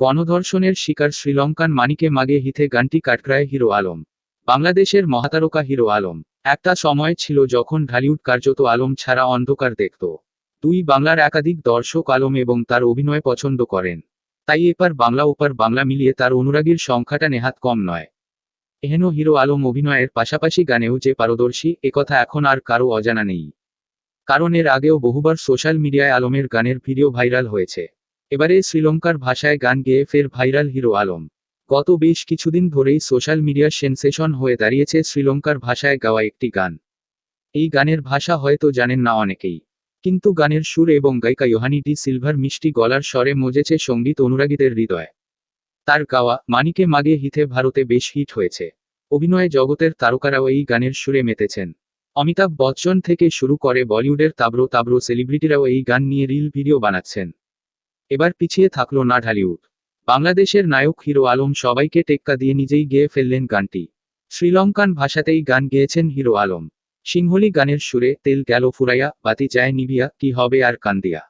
গণধর্ষণের শিকার শ্রীলঙ্কান মানিকে মাগে হিথে গানটি কাটক্রায় হিরো আলম। বাংলাদেশের মহাতারকা হিরো আলম। একটা সময় ছিল যখন ঢালিউড কার্যত আলম ছাড়া অন্ধকার দেখত। দুই বাংলার একাধিক দর্শক আলম এবং তার অভিনয় পছন্দ করেন। তাই এপার বাংলা ওপার বাংলা মিলিয়ে তার অনুরাগীর সংখ্যাটা নেহাত কম নয়। এহেন হিরো আলম অভিনয়ের পাশাপাশি গানেও যে পারদর্শী একথা এখন আর কারও অজানা নেই। কারণ এর আগেও বহুবার সোশ্যাল মিডিয়ায় আলমের গানের ভিডিও ভাইরাল হয়েছে। এবারে শ্রীলঙ্কার ভাষায় গান গেয়ে ফের ভাইরাল হিরো আলম। গত বেশ কিছুদিন ধরেই সোশ্যাল মিডিয়ার সেন্সেশন হয়ে দাঁড়িয়েছে শ্রীলঙ্কার ভাষায় গাওয়া একটি গান। এই গানের ভাষা হয়তো জানেন না অনেকেই। কিন্তু গানের সুর এবং গায়িকা ইয়োহানি ডি সিলভার মিষ্টি গলার স্বরে মজেছে সংগীত অনুরাগীদের হৃদয়। তার গাওয়া মানিকে মাগে হিথে ভারতে বেশ হিট হয়েছে। অভিনয় জগতের তারকারাও এই গানের সুরে মেতেছেন। অমিতাভ বচ্চন থেকে শুরু করে বলিউডের তাবড়ো তাবড়ো সেলিব্রিটিরাও এই গান নিয়ে রিল ভিডিও বানাচ্ছেন। এবার পিছিয়ে থাকল না ঢালিউড। বাংলাদেশের নায়ক হিরো আলম সবাইকে টেক্কা দিয়ে নিজেই গেয়ে ফেললেন গানটি। শ্রীলঙ্কান ভাষাতেই গান গেয়েছেন হিরো আলম। সিংহলি গানের সুরে তেল গেল ফুরাইয়া, বাতি চায় নিবিয়া কি হবে আর কান্দিয়া।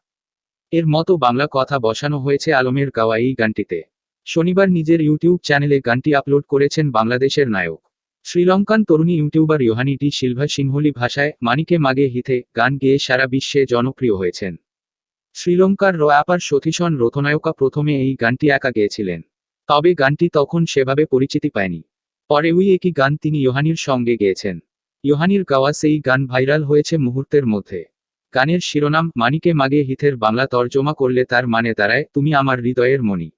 এর মতো বাংলা কথা বসানো হয়েছে আলমের গাওয়া এই গানটিতে। শনিবার নিজের ইউটিউব চ্যানেলে গানটি আপলোড করেছেন বাংলাদেশের নায়ক। শ্রীলঙ্কান তরুণী ইউটিউবার ইয়োহানি ডি সিলভা সিংহলি ভাষায়, মানিকে মাগে হিথে গান গেয়ে সারা বিশ্বে জনপ্রিয় হয়েছেন। শ্রীলঙ্কার রয়াপার সতীশন রথনায়কা প্রথমে এই গানটি একা গেয়েছিলেন। তবে গানটি তখন সেভাবে পরিচিতি পায়নি। পরে ওই একই গান তিনি ইহানির সঙ্গে গেয়েছেন। ইহানির গাওয়া সেই গান ভাইরাল হয়েছে মুহূর্তের মধ্যে। গানের শিরোনাম, মানিকে মাগে হিথের বাংলা তর্জমা করলে তার মানে দাঁড়ায়, তুমি আমার হৃদয়ের মণি।